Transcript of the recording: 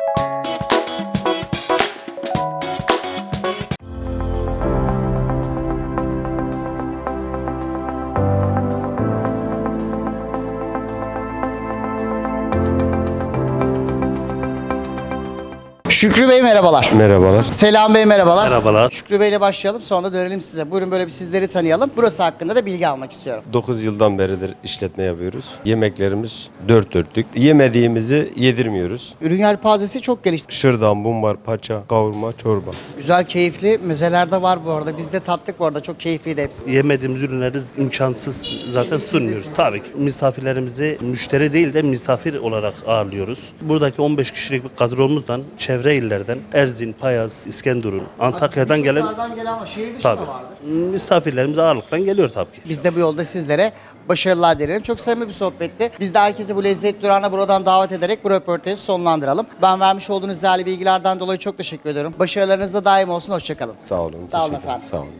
you Şükrü Bey merhabalar. Merhabalar. Selam Bey merhabalar. Merhabalar. Şükrü Bey ile başlayalım sonra da dönelim size. Buyurun böyle bir sizleri tanıyalım. Burası hakkında da bilgi almak istiyorum. 9 yıldan beridir işletme yapıyoruz. Yemeklerimiz dört dörtlük. Yemediğimizi yedirmiyoruz. Ürün yelpazesi çok geniş. Şırdan, bumbar, paça, kavurma, çorba. Güzel, keyifli mezeler de var bu arada. Biz de tattık bu arada. Çok keyifliydi hepsi. Yemediğimiz ürünleri imkansız zaten sunmuyoruz. Tabii ki misafirlerimizi müşteri değil de misafir olarak ağırlıyoruz. Buradaki 15 kişilik bir kadromuzdan çevre illerden Erzin, Payas, İskenderun, Antakya'dan gelen Dışarıdan gelen ama şehir dışında tabii vardır. misafirlerimiz ağırlıkla geliyor tabii ki. Biz de bu yolda sizlere başarılar dilerim. Çok samimi bir sohbetti. Biz de herkesi bu lezzet durağına buradan davet ederek bu röportajı sonlandıralım. Ben vermiş olduğunuz değerli bilgilerden dolayı çok teşekkür ediyorum. Başarılarınız da daim olsun. Hoşçakalın. Sağ olun. Sağ olun teşekkür ederim. efendim. Sağ olun.